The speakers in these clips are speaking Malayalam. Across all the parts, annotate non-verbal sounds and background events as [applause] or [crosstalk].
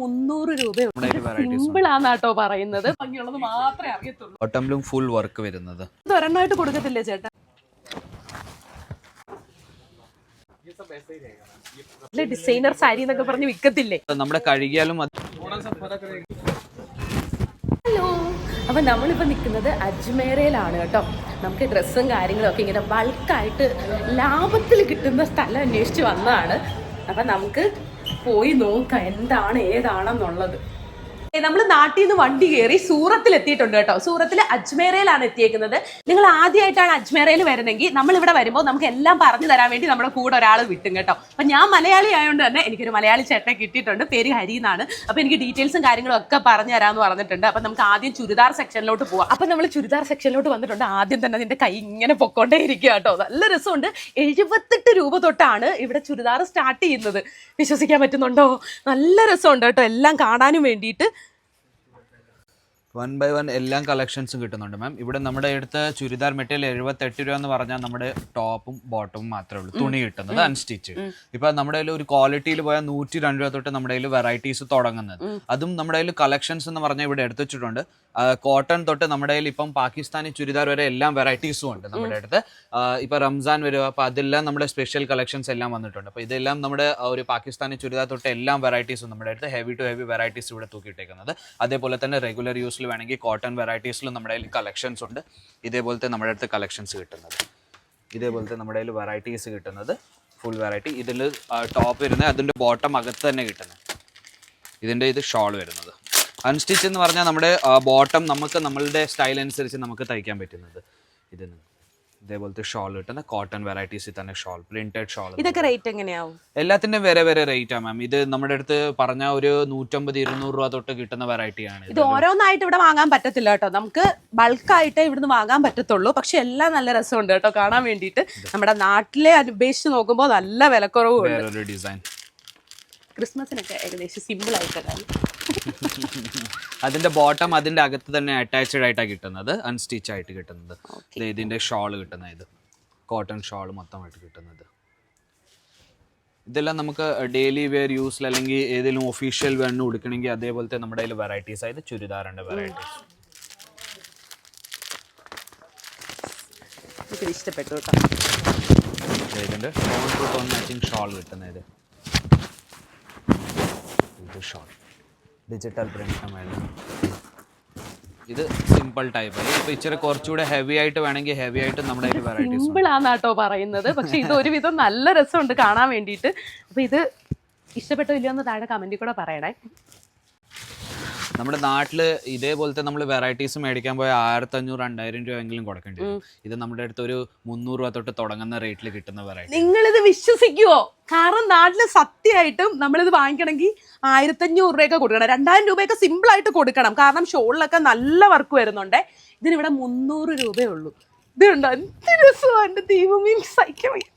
മുന്നൂറ് varieties സിമ്പിൾ ആന്നാട്ടോ പറയുന്നത്. ഭംഗിയുള്ളത് മാത്രമേ അറിയത്തുള്ളൂ. ബോട്ടമിലും ഫുൾ വർക്ക് വരുന്നത്. ഇത് ഒരെണ്ണമായിട്ട് കൊടുക്കത്തില്ലേ ചേട്ടാ? ഡിസൈനർ സാരി എന്നൊക്കെ പറഞ്ഞ് വിൽക്കത്തില്ലേ? നമ്മുടെ കഴുകിയാലും ഹലോ. അപ്പം നമ്മളിപ്പോൾ നിൽക്കുന്നത് അജ്മേരയിലാണ് കേട്ടോ. നമുക്ക് ഡ്രസ്സും കാര്യങ്ങളും ഒക്കെ ഇങ്ങനെ ബൾക്കായിട്ട് ലാഭത്തിൽ കിട്ടുന്ന സ്ഥലം അന്വേഷിച്ച് വന്നതാണ്. അപ്പം നമുക്ക് പോയി നോക്കാം. എന്താണ് ഏതാണെന്നുള്ളത്. നമ്മൾ നാട്ടിൽ നിന്ന് വണ്ടി കയറി സൂറത്തിൽ എത്തിയിട്ടുണ്ട് കേട്ടോ. സൂറത്തിൽ അജ്മേരയിലാണ് എത്തിയേക്കുന്നത്. നിങ്ങൾ ആദ്യമായിട്ടാണ് അജ്മേരയിൽ വരുന്നെങ്കിൽ നമ്മൾ ഇവിടെ വരുമ്പോൾ നമുക്ക് എല്ലാം പറഞ്ഞു തരാൻ വേണ്ടി നമ്മുടെ കൂടെ ഒരാൾ വിട്ടും കേട്ടോ. അപ്പം ഞാൻ മലയാളി ആയതുകൊണ്ട് തന്നെ എനിക്കൊരു മലയാളി ചേട്ടനെ കിട്ടിയിട്ടുണ്ട്. പേര് ഹരി എന്നാണ്. അപ്പോൾ എനിക്ക് ഡീറ്റെയിൽസും കാര്യങ്ങളും ഒക്കെ പറഞ്ഞു തരാമെന്ന് പറഞ്ഞിട്ടുണ്ട്. അപ്പം നമുക്ക് ആദ്യം ചുരിദാർ സെക്ഷനിലോട്ട് പോവാം. അപ്പം നമ്മൾ ചുരിദാർ സെക്ഷനിലോട്ട് വന്നിട്ടുണ്ട്. ആദ്യം തന്നെ നിന്റെ കൈ ഇങ്ങനെ പൊക്കോണ്ടേ ഇരിക്കുക കേട്ടോ. നല്ല രസമുണ്ട്. എഴുപത്തെട്ട് രൂപ തൊട്ടാണ് ഇവിടെ ചുരിദാർ സ്റ്റാർട്ട് ചെയ്യുന്നത്. വിശ്വസിക്കാൻ പറ്റുന്നുണ്ടോ? നല്ല രസമുണ്ട് കേട്ടോ. എല്ലാം കാണാനും വേണ്ടിയിട്ട്. വൺ ബൈ വൺ എല്ലാം കളക്ഷൻസും കിട്ടുന്നുണ്ട് മാം. ഇവിടെ നമ്മുടെ അടുത്ത് ചുരിദാർ മെറ്റീരിയൽ എഴുപത്തെട്ട് രൂപ എന്ന് പറഞ്ഞാൽ നമ്മുടെ ടോപ്പും ബോട്ടവും മാത്രമേ ഉള്ളൂ. തുണി കിട്ടുന്നത് അൺസ്റ്റിച്ച് ഇപ്പൊ നമ്മുടെ കയ്യിൽ ഒരു ക്വാളിറ്റിയിൽ പോയാൽ നൂറ്റി രണ്ട് രൂപ തൊട്ട് നമ്മുടെ കയ്യിൽ വെറൈറ്റീസ് തുടങ്ങുന്നത്. അതും നമ്മുടെ കയ്യിൽ കളക്ഷൻസ് എന്ന് പറഞ്ഞാൽ ഇവിടെ എടുത്തു വെച്ചിട്ടുണ്ട്. കോട്ടൺ തൊട്ട് നമ്മുടെ കയ്യിൽ ഇപ്പം പാകിസ്ഥാനി ചുരിദാർ വരെ എല്ലാം വെറൈറ്റീസും ഉണ്ട് നമ്മുടെ അടുത്ത്. ഇപ്പൊ റംസാൻ വരും. അപ്പൊ അതെല്ലാം നമ്മുടെ സ്പെഷ്യൽ കളക്ഷൻസ് എല്ലാം വന്നിട്ടുണ്ട്. അപ്പൊ ഇതെല്ലാം നമ്മുടെ ഒരു പാകിസ്ഥാനി ചുരിദാർ തൊട്ട് എല്ലാം വെറൈറ്റീസും നമ്മുടെ അടുത്ത് ഹെവി ടു ഹെവി വെറൈറ്റീസ് ഇവിടെ തൂക്കിയിട്ടേക്കുന്നത്. അതേപോലെ തന്നെ റെഗുലർ യൂസിൽ വേണമെങ്കിൽ കോട്ടൺ വെറൈറ്റീസിലും നമ്മുടെ കയ്യിൽ കളക്ഷൻസ് ഉണ്ട്. ഇതേപോലത്തെ നമ്മുടെ അടുത്ത് കളക്ഷൻസ് കിട്ടുന്നത്. ഇതേപോലത്തെ നമ്മുടെ കയ്യിൽ വെറൈറ്റീസ് കിട്ടുന്നത്. ഫുൾ വെറൈറ്റി ഇതിൽ ടോപ്പ് വരുന്നത് അതിന്റെ ബോട്ടം അകത്ത് തന്നെ കിട്ടുന്നത്. ഇതിന്റെ ഇത് ഷോൾ വരുന്നത്. അൺസ്റ്റിച്ച് എന്ന് പറഞ്ഞാൽ നമ്മുടെ ബോട്ടം നമുക്ക് നമ്മളുടെ സ്റ്റൈൽ അനുസരിച്ച് നമുക്ക് തയ്ക്കാൻ പറ്റുന്നത്. ഇതിന്. ഇതേപോലത്തെ ഷോൾ കിട്ടുന്ന കോട്ടൺ വെറൈറ്റീസിൽ തന്നെ ഷോൾ പ്രിന്റഡ് ഷോൾ ഇതൊക്കെ റേറ്റ് എങ്ങനെയാവും? എല്ലാത്തിന്റെ വേറെ വേറെ റേറ്റാണ് മാം ഇത് നമ്മുടെ അടുത്ത് പറഞ്ഞ ഒരു നൂറ്റമ്പത് ഇരുന്നൂറ് രൂപ തൊട്ട് കിട്ടുന്ന വെറൈറ്റിയാണ് ഇത് ഓരോന്നായിട്ട് ഇവിടെ വാങ്ങാൻ പറ്റത്തില്ല കേട്ടോ. നമുക്ക് ബൾക്കായിട്ട് ഇവിടുന്ന് വാങ്ങാൻ പറ്റത്തുള്ളൂ. പക്ഷെ എല്ലാം നല്ല രസമുണ്ട് കേട്ടോ കാണാൻ വേണ്ടിയിട്ട്. നമ്മുടെ നാട്ടിലെ അപേക്ഷിച്ച് നോക്കുമ്പോൾ നല്ല വിലക്കുറവ് ഡിസൈൻ ക്രിസ്മസിനൊക്കെ ഏകദേശം സിമ്പിൾ ആയിട്ടുള്ളതാണ് അതിന്റെ ബോട്ടം അതിന്റെ അകത്ത് തന്നെ അറ്റാച്ച്ഡ് ആയിട്ടാണ് കിട്ടുന്നത്. അൺസ്റ്റിച്ച് ആയിട്ട് കിട്ടുന്നത്. ഇതിന്റെ ഷോൾ കിട്ടുന്ന ഇത്. കോട്ടൺ ഷോൾ മൊത്തമായിട്ട് കിട്ടുന്നത്. ഇതെല്ലാം നമുക്ക് ഡെയിലി വെയർ യൂസിൽ അല്ലെങ്കിൽ ഏതെങ്കിലും ഒഫീഷ്യൽ വേണം ഉടുക്കണമെങ്കിൽ അതേപോലത്തെ നമ്മുടെ കയ്യിൽ വെറൈറ്റീസ് ആയത് ചുരിദാറിന്റെ വെറൈറ്റീസ് ഇഷ്ടപ്പെട്ടു കേട്ടോ. ടു ടോൺ മാച്ചിങ് ഷോൾ കിട്ടുന്ന ഇത് ഷോർട്ട് ഡിജിറ്റൽ പ്രിന്റ് മേലെ ഇത് സിമ്പിൾ ടൈപ്പ് ഇപ്പൊ ഇച്ചിരി കുറച്ചുകൂടെ ഹെവി ആയിട്ട് വേണമെങ്കിൽ ഹെവി ആയിട്ട് നമ്മുടെ സിമ്പിൾ ആണെന്നാട്ടോ പറയുന്നത്. പക്ഷെ ഇത് ഒരുവിധം നല്ല രസമുണ്ട് കാണാൻ വേണ്ടിയിട്ട്. അപ്പൊ ഇത് ഇഷ്ടപ്പെട്ടോ ഇല്ലയോ എന്ന് താഴെ കമന്റിൽ കൂടെ പറയണേ. നമ്മുടെ നാട്ടിൽ ഇതേപോലത്തെ നമ്മൾ വെറൈറ്റീസ് മേടിക്കാൻ പോയ ആയിരത്തി അഞ്ഞൂറ് രണ്ടായിരം രൂപ എങ്കിലും കൊടുക്കേണ്ടി വരും. ഇത് നമ്മുടെ അടുത്ത് ഒരു മുന്നൂറ് രൂപ തൊട്ട് തുടങ്ങുന്ന റേറ്റിൽ കിട്ടുന്ന വെറൈറ്റി നിങ്ങൾ ഇത് വിശ്വസിക്കുവോ? കാരണം നാട്ടിൽ സത്യമായിട്ടും നമ്മളിത് വാങ്ങിക്കണമെങ്കിൽ ആയിരത്തഞ്ഞൂറ് രൂപയൊക്കെ കൊടുക്കണം. രണ്ടായിരം രൂപയൊക്കെ സിമ്പിൾ ആയിട്ട് കൊടുക്കണം. കാരണം ഷോളിലൊക്കെ നല്ല വർക്ക് വരുന്നുണ്ട്. ഇതിനിവിടെ മുന്നൂറ് രൂപയേ ഉള്ളൂ. ഇത് കണ്ടോ എന്ത് രസമാണ് എന്റെ ദൈവമേ സഹിക്കാൻ വയ്യ.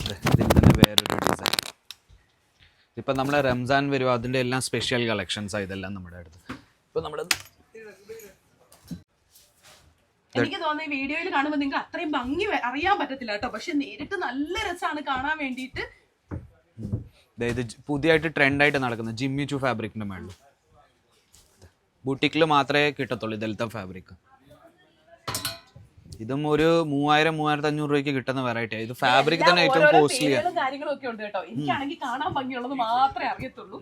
ഇതിൽ തന്നെ വേറൊരു ഡിസൈൻ ഇപ്പൊ നമ്മളെ റംസാൻ വരും അതിന്റെ എല്ലാം സ്പെഷ്യൽ കളക്ഷൻസ് ഇതെല്ലാം നമ്മുടെ അടുത്ത്. ഇപ്പൊ നമ്മുടെ എനിക്ക് തോന്നുന്നു വീഡിയോയിൽ കാണുമ്പോൾ നിങ്ങൾക്ക് അത്രയും ഭംഗി അറിയാൻ പറ്റത്തില്ല കേട്ടോ. പക്ഷെ നേരിട്ട് നല്ല രസമാണ് കാണാൻ വേണ്ടിയിട്ട്. അതായത് പുതിയതായിട്ട് ട്രെൻഡായിട്ട് നടക്കുന്ന ജിമ്മി ചു ഫാബ്രിക്കിന്റെ മേളിൽ ബുട്ടിക്കിൽ മാത്രമേ കിട്ടത്തുള്ളൂ ഇതെല്ലാം ഫാബ്രിക് ഇതും ഒരു മൂവായിരം മൂവായിരത്തി അഞ്ഞൂറ് രൂപയ്ക്ക് കിട്ടുന്ന വെറൈറ്റി ഇത് ഫാബ്രിക് തന്നെ ഏറ്റവും കോസ്റ്റ്ലി കാര്യങ്ങളൊക്കെ ഉണ്ട് കേട്ടോ. എനിക്കാണെങ്കിൽ കാണാൻ ഭംഗിയുള്ളത് മാത്രമേ അറിയത്തുള്ളൂ.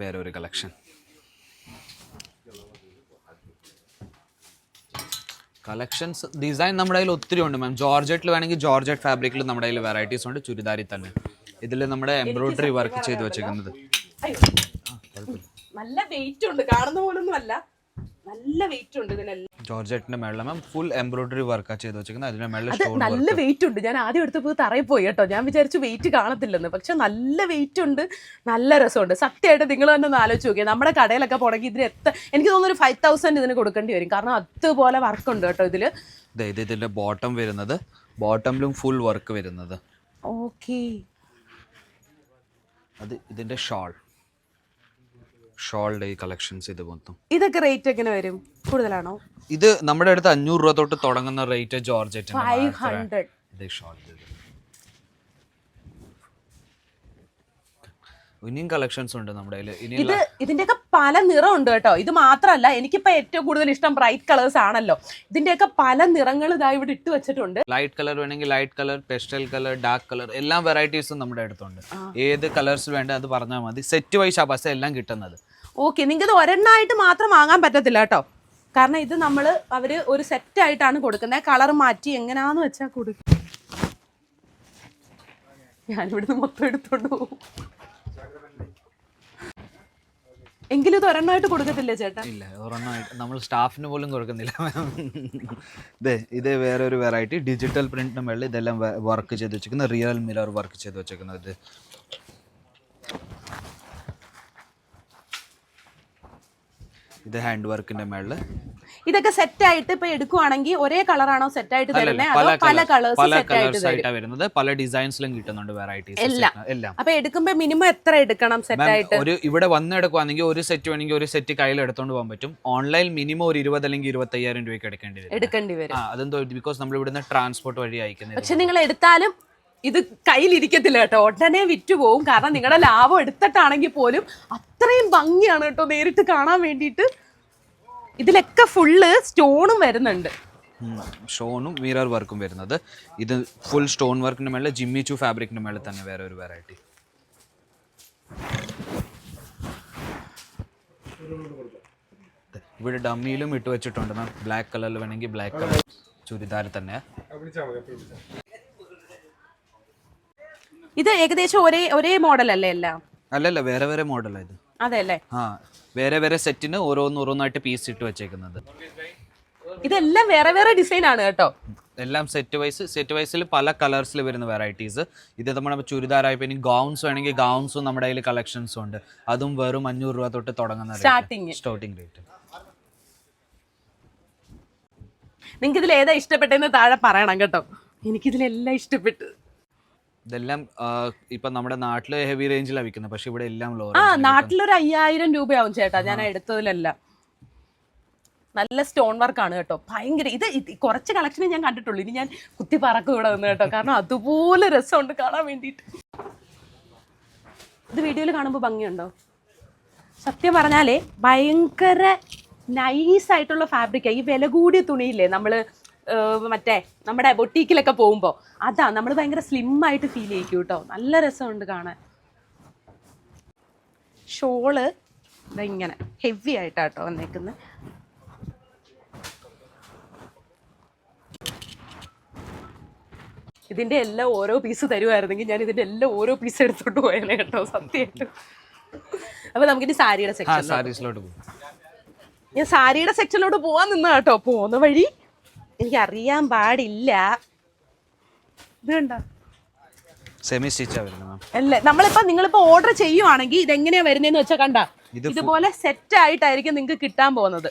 വേറെ ഒരു കളക്ഷൻ കളക്ഷൻസ് ഡിസൈൻ നമ്മുടെ കയ്യിൽ ഒത്തിരി ഉണ്ട് മാം ജോർജറ്റിൽ വേണമെങ്കിൽ ജോർജറ്റ് ഫാബ്രിക്കിൽ നമ്മുടെ കയ്യിൽ വെറൈറ്റീസ് ഉണ്ട് ചുരിദാരി തന്നെ. ഇതിൽ നമ്മുടെ എംബ്രോയിഡറി വർക്ക് ചെയ്ത് വെച്ചേക്കുന്നത്. അയ്യോ. നല്ല വെയിറ്റ് ഉണ്ട്. കാണുന്ന പോലൊന്നും അല്ല. നല്ല വെയിറ്റ് ഉണ്ട് ഇതിനെല്ലാം. ജോർജറ്റിന്റെ മേളിൽ മാം ഫുൾ എംബ്രോയിഡറി വർക്കാ ചെയ്ത് വെച്ചിരിക്കുന്നത് അതിന്റെ മേളിൽ അത് സ്റ്റോൺ നല്ല വെയിറ്റ് ഉണ്ട്. ഞാൻ ആദ്യം എടുത്തപ്പോൾ തറയിൽ പോയി കേട്ടോ. ഞാൻ വിചാരിച്ചു വെയിറ്റ് കാണത്തില്ലെന്ന്. പക്ഷെ നല്ല വെയിറ്റ് ഉണ്ട്. നല്ല രസമുണ്ട്. സത്യമായിട്ട് നിങ്ങൾ തന്നെ ഒന്ന് ആലോചിച്ച് നോക്കിയാൽ നമ്മുടെ കടയിലൊക്കെ പോണെങ്കിൽ ഇതിന് എത്ര എനിക്ക് തോന്നുന്നു ഒരു ഫൈവ് തൗസൻഡ് ഇതിന് കൊടുക്കേണ്ടി വരും. കാരണം അതുപോലെ വർക്ക് ഉണ്ട് കേട്ടോ ഇതിൽ. ഇത് ഇതിന്റെ ബോട്ടം വരുന്നത്. ബോട്ടമിലും ഫുൾ വർക്ക് വരുന്നത്. ഓക്കെ അത് ഇതിന്റെ ഷാൾ ഷോളിന്റെ ഈ കളക്ഷൻസ് ഇത് മൊത്തം. ഇതൊക്കെ റേറ്റ് എങ്ങനെ വരും? കൂടുതലാണോ? ഇത് നമ്മുടെ അടുത്ത് അഞ്ഞൂറ് രൂപ തൊട്ട് തുടങ്ങുന്ന റേറ്റ് ജോർജറ്റ് ഫൈവ് ഹൺഡ്രഡ് ഇത് ഷോൾ ഇനിയും കളക്ഷൻസ് ഉണ്ട് നമ്മുടെ കയ്യിൽ ഇത് ഇതിന്റെയൊക്കെ പല നിറം ഉണ്ട് കേട്ടോ. ഇത് മാത്രമല്ല എനിക്കിപ്പോ ഏറ്റവും കൂടുതൽ ഇഷ്ടം ബ്രൈറ്റ് കളേഴ്സ് ആണല്ലോ. ഇതിന്റെയൊക്കെ പല നിറങ്ങൾ ഇതാ ഇവിടെ ഇട്ട് വെച്ചിട്ടുണ്ട്. ലൈറ്റ് കളർ വേണമെങ്കിൽ light colour pastel colour dark colour എല്ലാ വെറൈറ്റീസും നമ്മുടെ അടുത്തുണ്ട്. ഏത് കളേഴ്സ് വേണ്ട അത് പറഞ്ഞാൽ മതി. സെറ്റ് വൈസ് ആ ബസ് എല്ലാം കിട്ടുന്നത്. ഓക്കെ നിങ്ങൾക്ക് ഇത് ഒരെണ്ണമായിട്ട് മാത്രം വാങ്ങാൻ പറ്റത്തില്ല കേട്ടോ. കാരണം ഇത് നമ്മൾ അവർ ഒരു സെറ്റ് ആയിട്ടാണ് കൊടുക്കുന്നത്. കളർ മാറ്റി എങ്ങനെയാന്ന് വെച്ചാൽ കൊടുക്കും ഞാനിവിടുന്ന് മൊത്തം എടുത്തോണ്ട് പോകും എങ്കിലും ഇത് ഒരെണ്ണമായിട്ട് കൊടുക്കത്തില്ലേ ചേട്ടാ? ഇല്ല ഒരെണ്ണമായിട്ട് നമ്മൾ സ്റ്റാഫിന് പോലും കൊടുക്കുന്നില്ല. ഇതേ ഇത് വേറെ ഒരു വെറൈറ്റി ഡിജിറ്റൽ പ്രിന്റിന് മേളിൽ ഇതെല്ലാം വർക്ക് ചെയ്ത് വെച്ചിരിക്കുന്നത് റിയൽ മിറർ വർക്ക് ചെയ്ത് വെച്ചിരിക്കുന്നത് ഇത്. ഹാൻഡ് വർക്കിന്റെ മേളിൽ ഇതൊക്കെ സെറ്റ് ആയിട്ട് ഇപ്പൊ എടുക്കുവാണെങ്കിൽ ഒരേ കളറാണോ സെറ്റ് ആയിട്ട് തരുന്നത് അതോ പല കളേഴ്സ് സെറ്റ് ആയിട്ട് വരുന്നത്. പല ഡിസൈൻസിലും കിട്ടുന്നുണ്ട് വെറൈറ്റീസ് എല്ലാം. എല്ലാം. അപ്പൊ എടുക്കുമ്പോ മിനിമം എത്ര എടുക്കണം സെറ്റ് ആയിട്ട്? ഒരു ഇവിടെ വന്ന് എടുക്കുവാണെങ്കിൽ ഒരു സെറ്റ് വേണമെങ്കിൽ ഒരു സെറ്റ് കയ്യിൽ എടുത്തോണ്ട് പോകാൻ പറ്റും. ഓൺലൈൻ മിനിമം ഒരു ഇരുപത് അല്ലെങ്കിൽ ഇരുപത്തയ്യായിരം രൂപയ്ക്ക് എടുക്കേണ്ടി വരും. എടുക്കേണ്ടി വരും അതെന്തോ ബിക്കോസ് നമ്മൾ ഇവിടുന്ന് ട്രാൻസ്പോർട്ട് വഴി അയക്കുന്നത് പക്ഷെ നിങ്ങൾ എടുത്താലും ഇത് കയ്യിലിരിക്കത്തില്ല കേട്ടോ. ഉടനെ വിറ്റ് പോവും. കാരണം നിങ്ങളുടെ ലാഭം എടുത്തിട്ടാണെങ്കിൽ പോലും അത്രയും ഭംഗിയാണ് കേട്ടോ നേരിട്ട് കാണാൻ വേണ്ടിയിട്ട്. ഇതിലൊക്കെ ഫുള്ള് സ്റ്റോണും വരുന്നുണ്ട്. ഷോണും മിറർ വർക്കും വരുന്നത്. ഇത് ഫുൾ സ്റ്റോൺ വർക്കിന്റെ മേളിൽ ജിമ്മി ചു ഫാബ്രിക്കിന്റെ മേളിൽ തന്നെ വേറെ ഒരു വെറൈറ്റി ഇവിടെ ഡമ്മിയിലും ഇട്ട് വെച്ചിട്ടുണ്ട് മാം ബ്ലാക്ക് കളറിൽ വേണമെങ്കിൽ ബ്ലാക്ക് കളർ ചുരിദാർ തന്നെ ഇത് ഏകദേശം ഒരേ ഒരേ മോഡൽ അല്ലേ എല്ലാം? അല്ലല്ല വേറെ വേറെ മോഡലാണ് ഇത്. അതെ അല്ലേ? ആ വേറെ വേറെ സെറ്റിന് ഓരോന്ന് ഓരോന്നായിട്ട് പീസ് ഇട്ട് വെച്ചേക്കുന്നത്. ഇതെല്ലാം വേറെ വേറെ ഡിസൈൻ ആണ് കേട്ടോ. എല്ലാം സെറ്റ് വൈസ് സെറ്റ് വൈസിൽ പല കളേഴ്സിൽ വരുന്ന വെറൈറ്റീസ് ഇത് നമ്മുടെ ചുരിദാറായി പിന്നെ ഗൗൺസ് വേണമെങ്കിൽ ഗൗൺസും നമ്മുടെ കയ്യിൽ കളക്ഷൻസും ഉണ്ട്. അതും വെറും അഞ്ഞൂറ് രൂപ തൊട്ട് തുടങ്ങുന്ന സ്റ്റാർട്ടിങ് സ്റ്റാർട്ടിംഗ് റേറ്റ് നിങ്ങൾക്ക് ഇതിൽ ഏതാ ഇഷ്ടപ്പെട്ടതെന്ന് താഴെ പറയണം കേട്ടോ. എനിക്കിതിലെല്ലാം ഇഷ്ടപ്പെട്ടു. ഇതെല്ലാം ഇപ്പൊ നമ്മുടെ നാട്ടിൽ ഹെവി റേഞ്ചിലാണ് വിൽക്കുന്നത് പക്ഷെ ഇവിടെ എല്ലാം ലോ ആ നാട്ടിലൊരു അയ്യായിരം രൂപയാവും ചേട്ടാ ഞാൻ എടുത്തതിലെല്ലാം. നല്ല സ്റ്റോൺ ആണ് കേട്ടോ. ഭയങ്കര ഇത് കുറച്ച് കളക്ഷനെ ഞാൻ കണ്ടിട്ടുള്ളൂ. ഇനി ഞാൻ കുത്തി പറക്കും ഇവിടെ നിന്ന് കേട്ടോ. കാരണം അതുപോലെ രസമുണ്ട് കാണാൻ വേണ്ടിയിട്ട്. ഇത് വീഡിയോയിൽ കാണുമ്പോൾ ഭംഗിയുണ്ടോ? സത്യം പറഞ്ഞാലേ ഭയങ്കര നൈസ് ആയിട്ടുള്ള ഫാബ്രിക്കാണ് ഈ വില കൂടിയ തുണിയില്ലേ നമ്മൾ മറ്റേ നമ്മുടെ ബൊട്ടീക്കിലൊക്കെ പോകുമ്പോൾ അതാ നമ്മൾ ഭയങ്കര സ്ലിം ആയിട്ട് ഫീൽ ചെയ്യിക്കും കേട്ടോ നല്ല രസമുണ്ട് കാണാൻ. ഷോൾ ഇങ്ങനെ ഹെവി ആയിട്ടാട്ടോ വന്നേക്കുന്നത് ഇതിന്റെ എല്ലാം ഓരോ പീസ് തരുമായിരുന്നെങ്കിൽ ഞാൻ ഇതിന്റെ എല്ലാം ഓരോ പീസ് എടുത്തോണ്ട് പോയാലേ കേട്ടോ സത്യമായിട്ട് അപ്പൊ നമുക്കിനി സാരിയുടെ സെക്ഷനിലോട്ട് സെക്ഷൻ ഞാൻ സാരിയുടെ സെക്ഷനിലോട്ട് പോവാൻ നിന്ന കേട്ടോ പോകുന്ന വഴി എനിക്ക് അറിയാൻ പാടില്ല സെമി സ്റ്റിച്ചാ വരുന്നത് മാം അല്ലേ? നമ്മളിപ്പോ നിങ്ങളിപ്പോ ഓർഡർ ചെയ്യുവാണെങ്കിൽ ഇതെങ്ങനെയാ വരുന്നതെന്ന് വെച്ചാൽ കണ്ട? ഇത് ഇതുപോലെ സെറ്റ് ആയിട്ടായിരിക്കും നിങ്ങൾക്ക് കിട്ടാൻ പോകുന്നത്.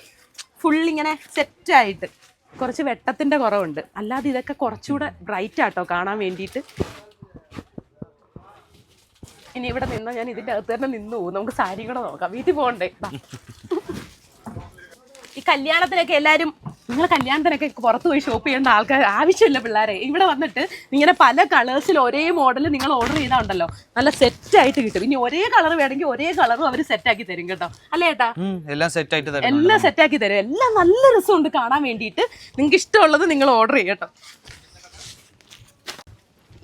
ഫുൾ ഇങ്ങനെ സെറ്റ് ആയിട്ട്. കുറച്ച് വെട്ടത്തിന്റെ കുറവുണ്ട്. അല്ലാതെ ഇതൊക്കെ കുറച്ചുകൂടെ ബ്രൈറ്റ് ആട്ടോ കാണാൻ വേണ്ടിയിട്ട്. ഇനി ഇവിടെ നിന്നോ ഞാൻ ഇതിന്റെ അകത്ത് തന്നെ നിന്നു. പോകും നമുക്ക് സാരി കൂടെ നോക്കാം. വീട്ടിൽ പോകണ്ടേ? ബാ. [laughs] ഈ കല്യാണത്തിനൊക്കെ എല്ലാരും നിങ്ങൾ കല്യാണത്തിനൊക്കെ പുറത്ത് പോയി ഷോപ്പ് ചെയ്യേണ്ട ആൾക്കാർ ആവശ്യമില്ല പിള്ളേരെ. ഇവിടെ വന്നിട്ട് ഇങ്ങനെ പല കളേഴ്സിൽ ഒരേ മോഡൽ നിങ്ങൾ ഓർഡർ ചെയ്താൽ ഉണ്ടല്ലോ. നല്ല സെറ്റ് ആയിട്ട് കിട്ടും. ഇനി ഒരേ കളർ വേണമെങ്കിൽ ഒരേ കളറും അവർ സെറ്റ് ആക്കി തരും കേട്ടോ. അല്ലേ ഏട്ടാ? എല്ലാം സെറ്റ് ആയിട്ട് തരും എല്ലാം സെറ്റ് ആക്കി തരും. എല്ലാം നല്ല രസമുണ്ട് കാണാൻ വേണ്ടിയിട്ട്. നിങ്ങൾക്ക് ഇഷ്ടമുള്ളത് നിങ്ങൾ ഓർഡർ ചെയ്യട്ടോ